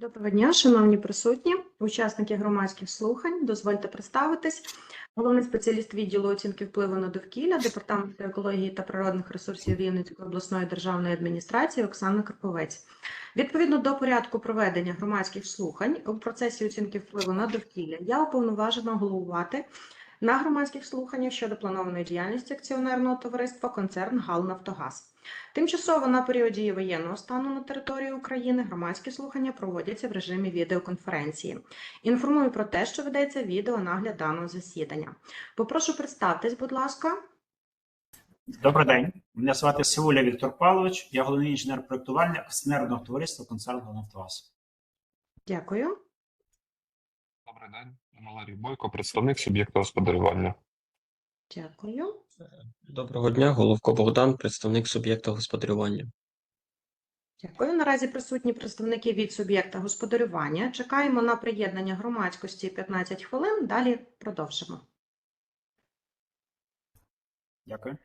Доброго дня, шановні присутні, учасники громадських слухань. Дозвольте представитись. Головний спеціаліст відділу оцінки впливу на довкілля Департаменту екології та природних ресурсів Рівненської обласної державної адміністрації Оксана Карповець. Відповідно до порядку проведення громадських слухань у процесі оцінки впливу на довкілля я уповноважена головувати на громадських слуханнях щодо планованої діяльності акціонерного товариства концерн «Галнафтогаз». Тимчасово на період дії воєнного стану на території України громадські слухання проводяться в режимі відеоконференції. Інформую про те, що ведеться відеонагляд даного засідання. Попрошу представтесь, будь ласка. Добрий день. Мене звати Сивуля Віктор Павлович. Я головний інженер проєктування акціонерного товариства концерну «Нафтогаз». Дякую. Добрий день, Валерій Бойко, представник суб'єкта господарювання. Дякую. Доброго дня, Головко Богдан, представник суб'єкта господарювання. Дякую. Наразі присутні представники від суб'єкта господарювання. Чекаємо на приєднання громадськості 15 хвилин. Далі продовжимо. Дякую.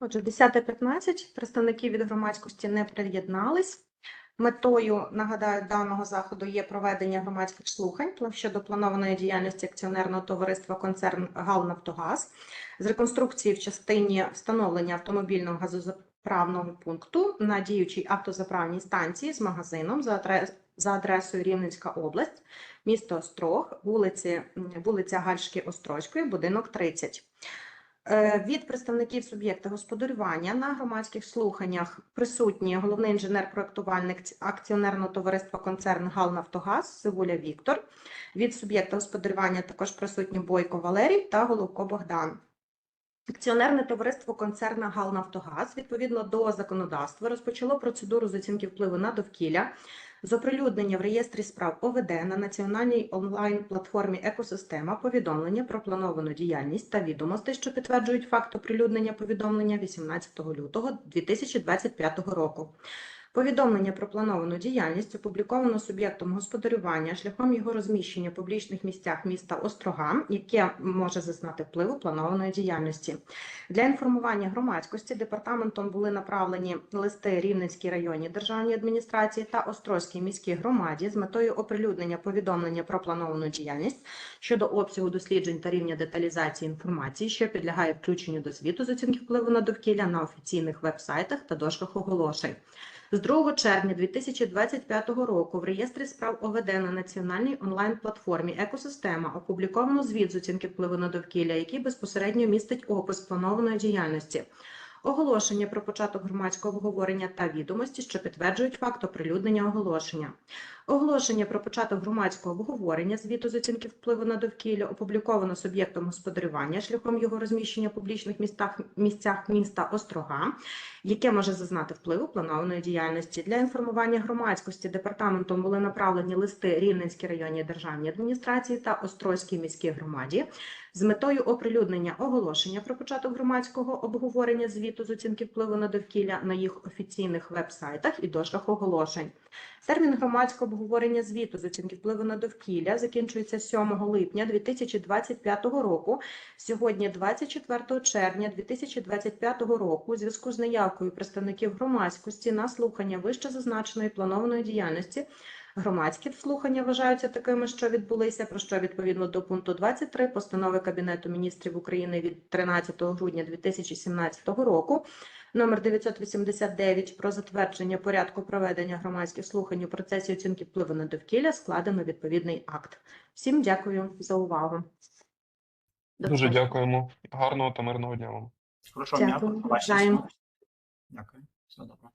Отже, 10.15 представники від громадськості не приєднались. Метою, нагадаю, даного заходу є проведення громадських слухань щодо планованої діяльності акціонерного товариства концерн «Галнафтогаз» з реконструкції в частині встановлення автомобільного газозаправного пункту на діючій автозаправній станції з магазином за адрес- за адресою Рівненська область, місто Острог, вулиці, вулиця Гальшки Острозької, будинок 30. Е, Від представників суб'єкта господарювання на громадських слуханнях присутні головний інженер-проектувальник акціонерного товариства концерн «Галнафтогаз» Сивуля Віктор. Від суб'єкта господарювання також присутні Бойко Валерій та Головко Богдан. Акціонерне товариство концерна «Галнафтогаз» відповідно до законодавства розпочало процедуру з оцінки впливу на довкілля з оприлюднення в реєстрі справ ОВД на національній онлайн-платформі Екосистема повідомлення про плановану діяльність та відомості, що підтверджують факт оприлюднення повідомлення 18 лютого 2025 року. Повідомлення про плановану діяльність опубліковано суб'єктом господарювання шляхом його розміщення в публічних місцях міста Острога, яке може зазнати впливу планованої діяльності. Для інформування громадськості департаментом були направлені листи Рівненській районній державній адміністрації та Острозькій міській громаді з метою оприлюднення повідомлення про плановану діяльність щодо обсягу досліджень та рівня деталізації інформації, що підлягає включенню до звіту з оцінки впливу на довкілля на офіційних веб-сайтах та дошках оголошень. З 2 червня 2025 року в реєстрі справ ОВД на національній онлайн-платформі Екосистема опубліковано звіт з оцінки впливу на довкілля, який безпосередньо містить опис планованої діяльності. Оголошення про початок громадського обговорення та відомості, що підтверджують факт оприлюднення оголошення. Оголошення про початок громадського обговорення звіту з оцінки впливу на довкілля опубліковано суб'єктом господарювання шляхом його розміщення в публічних містах, місцях міста Острога, яке може зазнати впливу планованої діяльності. Для інформування громадськості департаментом були направлені листи Рівненській районній державній адміністрації та Острозькій міській громаді з метою оприлюднення оголошення про початок громадського обговорення звіту з оцінки впливу на довкілля на їх офіційних веб-сайтах і дошках оголошень. Термін громадського обговорення звіту з оцінки впливу на довкілля закінчується 7 липня 2025 року. Сьогодні, 24 червня 2025 року, у зв'язку з неявкою представників громадськості на слухання вище зазначеної планованої діяльності. Громадські слухання вважаються такими, що відбулися, про що відповідно до пункту 23 постанови Кабінету міністрів України від 13 грудня 2017 року номер 989 про затвердження порядку проведення громадських слухань у процесі оцінки впливу на довкілля складено відповідний акт. Всім дякую за увагу. До Дуже побачення. дякуємо. Гарного та мирного дня вам. Хорошо, Дякую. Дякую. Все добре.